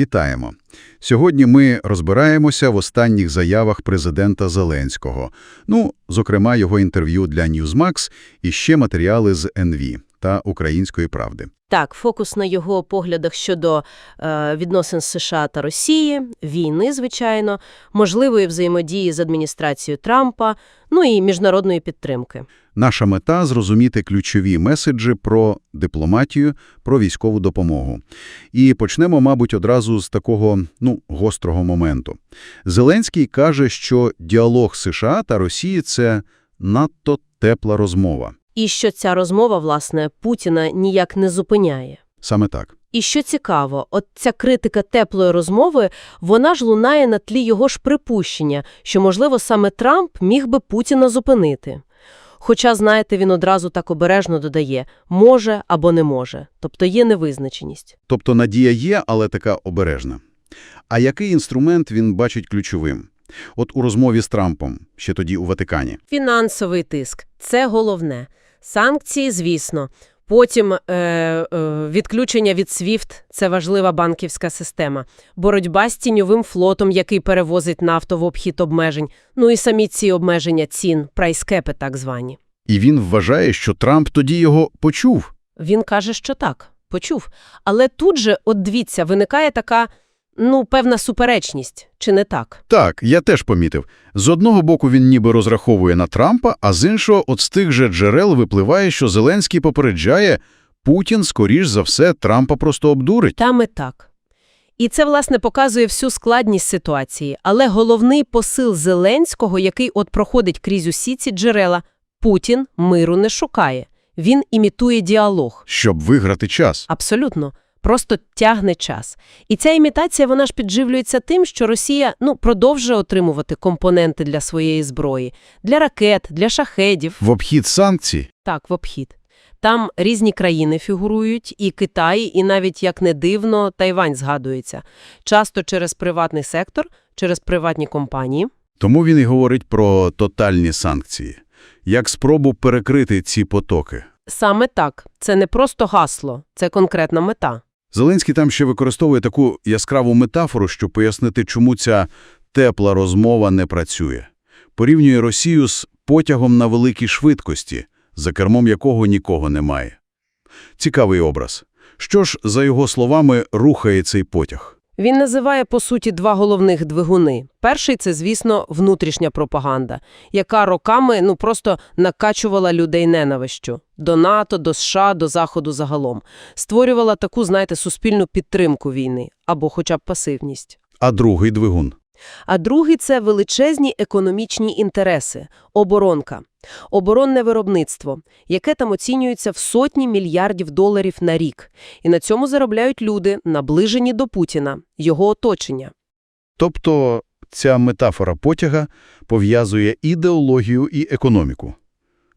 Вітаємо! Сьогодні ми розбираємося в останніх заявах президента Зеленського, ну, зокрема, його інтерв'ю для Newsmax і ще матеріали з НВ та Української правди. Так, фокус на його поглядах щодо е, відносин США та Росії, війни, звичайно, можливої взаємодії з адміністрацією Трампа, ну і міжнародної підтримки. Наша мета – зрозуміти ключові меседжі про дипломатію, про військову допомогу. І почнемо, мабуть, одразу з такого, ну, гострого моменту. Зеленський каже, що діалог США та Росії – це надто тепла розмова. І що ця розмова, власне, Путіна ніяк не зупиняє. Саме так. І що цікаво, от ця критика теплої розмови, вона ж лунає на тлі його ж припущення, що, можливо, саме Трамп міг би Путіна зупинити. Хоча, знаєте, він одразу так обережно додає «може» або «не може», тобто є невизначеність. Тобто надія є, але така обережна. А який інструмент він бачить ключовим? От у розмові з Трампом, ще тоді у Ватикані. Фінансовий тиск – це головне. Санкції, звісно. Потім е, е, відключення від SWIFT – це важлива банківська система. Боротьба з тіньовим флотом, який перевозить нафту в обхід обмежень. Ну і самі ці обмеження цін, прайскепи так звані. І він вважає, що Трамп тоді його почув. Він каже, що так, почув. Але тут же, от дивіться, виникає така, ну, певна суперечність, чи не так? Так, я теж помітив. З одного боку він ніби розраховує на Трампа, а з іншого от з тих же джерел випливає, що Зеленський попереджає, Путін, скоріш за все, Трампа просто обдурить. Там і так. І це, власне, показує всю складність ситуації. Але головний посил Зеленського, який от проходить крізь усі ці джерела, Путін миру не шукає. Він імітує діалог. Щоб виграти час. Абсолютно. Просто тягне час. І ця імітація, вона ж підживлюється тим, що Росія, ну, продовжує отримувати компоненти для своєї зброї. Для ракет, для шахедів. В обхід санкцій. Так, в обхід. Там різні країни фігурують, і Китай, і навіть, як не дивно, Тайвань згадується. Часто через приватний сектор, через приватні компанії. Тому він і говорить про тотальні санкції. Як спробу перекрити ці потоки. Саме так. Це не просто гасло, це конкретна мета. Зеленський там ще використовує таку яскраву метафору, щоб пояснити, чому ця тепла розмова не працює. Порівнює Росію з потягом на великій швидкості, за кермом якого нікого немає. Цікавий образ. Що ж, за його словами, рухає цей потяг? Він називає, по суті, два головних двигуни. Перший – це, звісно, внутрішня пропаганда, яка роками ну, просто накачувала людей ненавищу. До НАТО, до США, до Заходу загалом. Створювала таку, знаєте, суспільну підтримку війни, або хоча б пасивність. А другий двигун. А другий – це величезні економічні інтереси – оборонка. Оборонне виробництво, яке там оцінюється в сотні мільярдів доларів на рік. І на цьому заробляють люди, наближені до Путіна, його оточення. Тобто ця метафора потяга пов'язує ідеологію і економіку,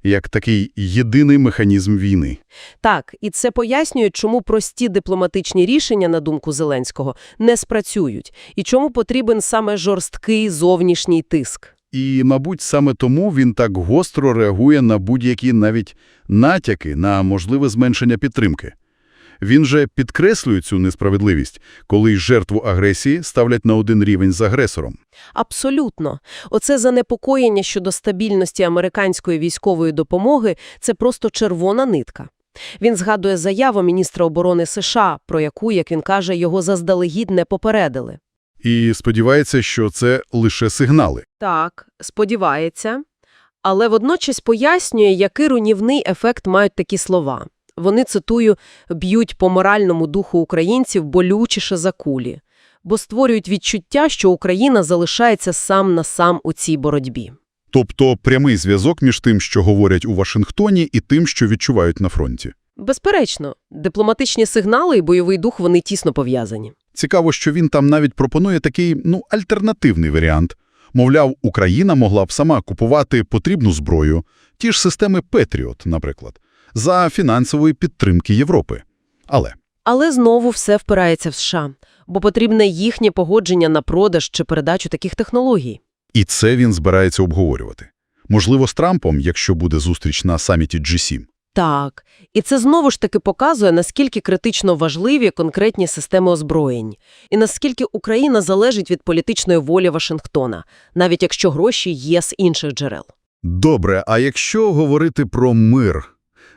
як такий єдиний механізм війни. Так, і це пояснює, чому прості дипломатичні рішення, на думку Зеленського, не спрацюють, і чому потрібен саме жорсткий зовнішній тиск. І, мабуть, саме тому він так гостро реагує на будь-які навіть натяки на можливе зменшення підтримки. Він же підкреслює цю несправедливість, коли жертву агресії ставлять на один рівень з агресором. Абсолютно. Оце занепокоєння щодо стабільності американської військової допомоги – це просто червона нитка. Він згадує заяву міністра оборони США, про яку, як він каже, його заздалегідь не попередили. І сподівається, що це лише сигнали. Так, сподівається. Але водночас пояснює, який руйнівний ефект мають такі слова. Вони, цитую, «б'ють по моральному духу українців болючіше за кулі», бо створюють відчуття, що Україна залишається сам на сам у цій боротьбі. Тобто прямий зв'язок між тим, що говорять у Вашингтоні, і тим, що відчувають на фронті. Безперечно, дипломатичні сигнали і бойовий дух, вони тісно пов'язані. Цікаво, що він там навіть пропонує такий, ну, альтернативний варіант. Мовляв, Україна могла б сама купувати потрібну зброю, ті ж системи Петріот, наприклад, за фінансової підтримки Європи. Але Але знову все впирається в США, бо потрібне їхнє погодження на продаж чи передачу таких технологій. і це він збирається обговорювати. Можливо, з Трампом, якщо буде зустріч на саміті G7. Так, і це знову ж таки показує, наскільки критично важливі конкретні системи озброєнь, і наскільки Україна залежить від політичної волі Вашингтона, навіть якщо гроші є з інших джерел. Добре, а якщо говорити про мир?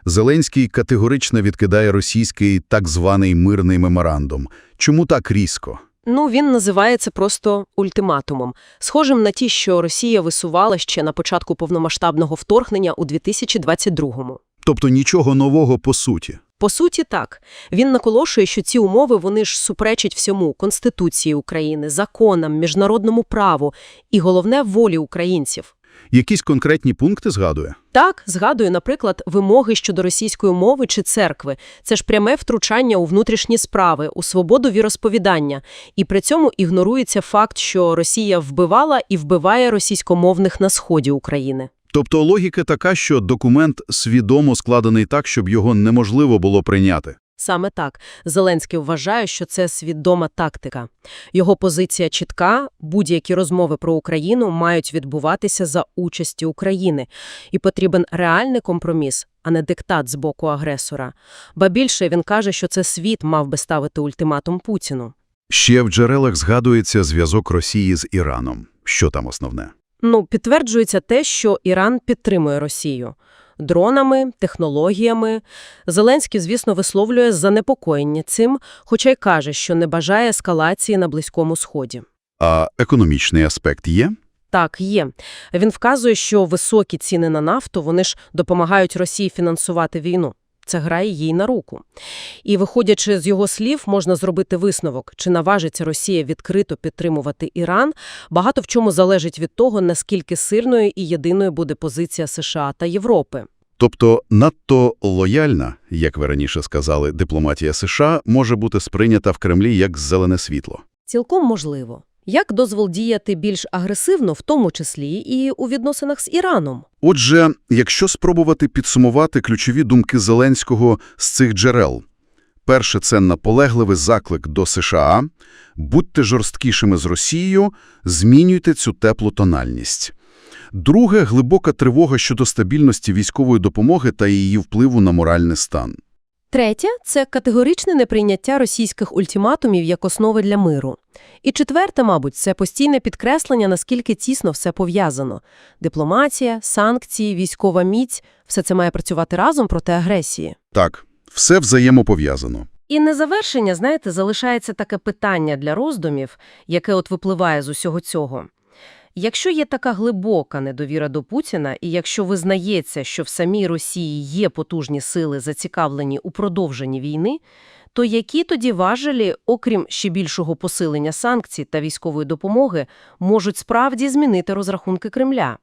Зеленський категорично відкидає російський так званий мирний меморандум. Чому так різко? Ну, він називає це просто ультиматумом, схожим на ті, що Росія висувала ще на початку повномасштабного вторгнення у 2022-му. Тобто нічого нового по суті. По суті, так. Він наколошує, що ці умови вони ж суперечать всьому – Конституції України, законам, міжнародному праву і, головне, волі українців. Якісь конкретні пункти згадує? Так, згадую, наприклад, вимоги щодо російської мови чи церкви. Це ж пряме втручання у внутрішні справи, у свободу віросповідання. І при цьому ігнорується факт, що Росія вбивала і вбиває російськомовних на сході України. Тобто логіка така, що документ свідомо складений так, щоб його неможливо було прийняти. Саме так. Зеленський вважає, що це свідома тактика. Його позиція чітка, будь-які розмови про Україну мають відбуватися за участі України. І потрібен реальний компроміс, а не диктат з боку агресора. Ба більше він каже, що це світ мав би ставити ультиматум Путіну. Ще в джерелах згадується зв'язок Росії з Іраном. Що там основне? Ну, підтверджується те, що Іран підтримує Росію. Дронами, технологіями. Зеленський, звісно, висловлює занепокоєння цим, хоча й каже, що не бажає ескалації на Близькому Сході. А економічний аспект є? Так, є. Він вказує, що високі ціни на нафту, вони ж допомагають Росії фінансувати війну. Це грає їй на руку. І, виходячи з його слів, можна зробити висновок, чи наважиться Росія відкрито підтримувати Іран, багато в чому залежить від того, наскільки сильною і єдиною буде позиція США та Європи. Тобто надто лояльна, як ви раніше сказали, дипломатія США може бути сприйнята в Кремлі як зелене світло. Цілком можливо. Як дозвол діяти більш агресивно, в тому числі і у відносинах з Іраном? Отже, якщо спробувати підсумувати ключові думки Зеленського з цих джерел. Перше – це наполегливий заклик до США. Будьте жорсткішими з Росією, змінюйте цю теплу тональність. Друге – глибока тривога щодо стабільності військової допомоги та її впливу на моральний стан. Третє – це категоричне неприйняття російських ультиматумів як основи для миру. І четверте, мабуть, це постійне підкреслення, наскільки тісно все пов'язано. Дипломатія, санкції, військова міць – все це має працювати разом проти агресії. Так, все взаємопов'язано. І на завершення, знаєте, залишається таке питання для роздумів, яке от випливає з усього цього. Якщо є така глибока недовіра до Путіна, і якщо визнається, що в самій Росії є потужні сили, зацікавлені у продовженні війни, то які тоді важелі, окрім ще більшого посилення санкцій та військової допомоги, можуть справді змінити розрахунки Кремля?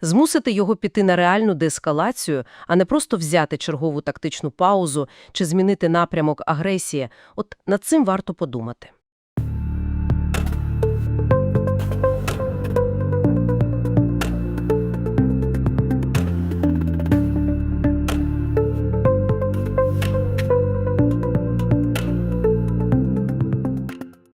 Змусити його піти на реальну деескалацію, а не просто взяти чергову тактичну паузу чи змінити напрямок агресії – от над цим варто подумати.